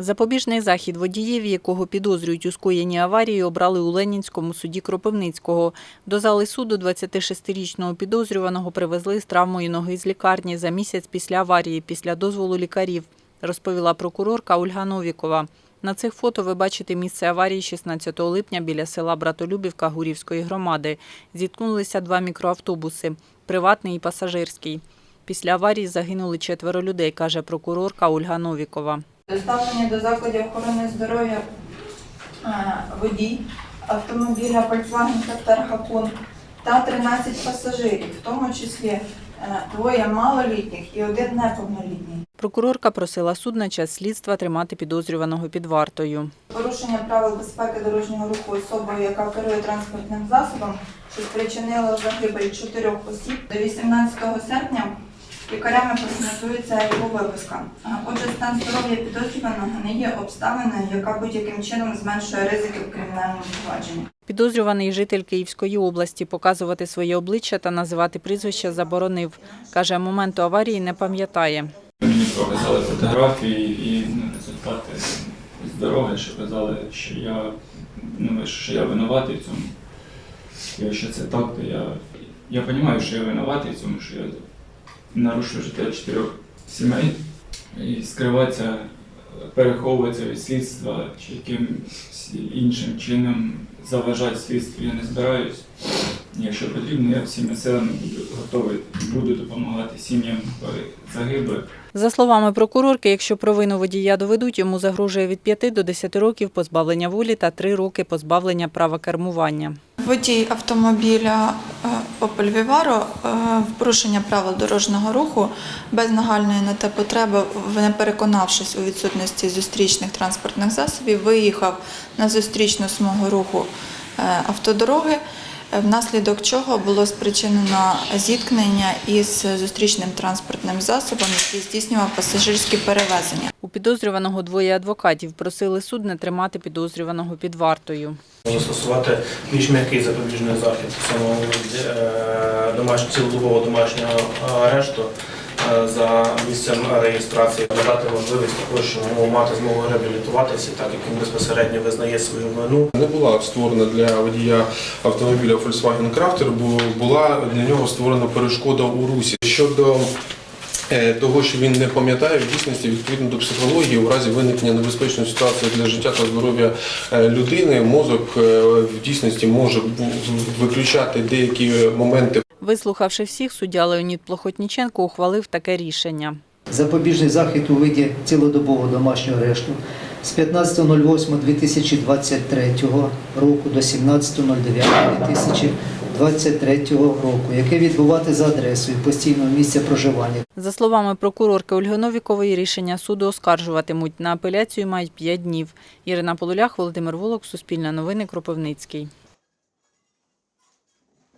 Запобіжний захід водієві, якого підозрюють у скоєнні аварії, обрали у Ленінському суді Кропивницького. До зали суду 26-річного підозрюваного привезли з травмою ноги з лікарні за місяць після аварії, після дозволу лікарів, розповіла прокурорка Ольга Новікова. На цих фото ви бачите місце аварії 16 липня біля села Братолюбівка Гурівської громади. Зіткнулися два мікроавтобуси – приватний і пасажирський. Після аварії загинули четверо людей, каже прокурорка Ольга Новікова. Доставлені до закладів охорони здоров'я е, водій автомобіля Volkswagen Captur Hapon та 13 пасажирів, в тому числі е, двоє малолітніх і один неповнолітній. Прокурорка просила суд на час слідства тримати підозрюваного під вартою. Порушення правил безпеки дорожнього руху особою, яка керує транспортним засобом, що спричинило загибель чотирьох осіб до 18 серпня лікарями прогнозується його виписка. Отже, стан здоров'я підозрюваного не є обставиною, яка будь-яким чином зменшує ризики в кримінальному провадженні. Підозрюваний житель Київської області показувати своє обличчя та називати прізвища заборонив. Каже, моменту аварії не пам'ятає. Мені показали фотографії і ну, результати з дороги, що казали, що я, ну, що я винуватий в цьому. Якщо це так, то я, я розумію, що я винуватий в цьому, що я нарушив життя чотирьох сімей і скриватися, переховуватися від слідства чи якимось іншим чином заважати слідству я не збираюсь. Якщо потрібно, я всіми силами буду готовий, буду допомагати сім'ям загиблих. За словами прокурорки, якщо провину водія доведуть, йому загрожує від 5 до 10 років позбавлення волі та 3 роки позбавлення права кермування. Водій автомобіля е, Opel Vivaro е, в порушення правил дорожнього руху без нагальної на те потреби, не переконавшись у відсутності зустрічних транспортних засобів, виїхав на зустрічну смугу руху е, автодороги, внаслідок чого було спричинено зіткнення із зустрічним транспортним засобом, який здійснював пасажирські перевезення. У підозрюваного двоє адвокатів просили суд не тримати підозрюваного під вартою. застосувати більш м'який запобіжний захід самого домашнього цілодобового домашнього арешту е, за місцем реєстрації, надати можливість також йому мати змогу реабілітуватися, так як він безпосередньо визнає свою вину. Не була створена для водія автомобіля Volkswagen Crafter, бо була для нього створена перешкода у русі. Щодо е, того, що він не пам'ятає, в дійсності відповідно до психології, у разі виникнення небезпечної ситуації для життя та здоров'я е, людини, мозок е, в дійсності може виключати деякі моменти Вислухавши всіх, суддя Леонід Плохотніченко ухвалив таке рішення. Запобіжний захід у виді цілодобового домашнього арешту з 15.08.2023 року до 17.09.2023 року, яке відбувати за адресою постійного місця проживання За словами прокурорки Ольги Новікової, рішення суду оскаржуватимуть. На апеляцію мають 5 днів. Ірина Полулях, Володимир Волок, Суспільне новини, Кропивницький.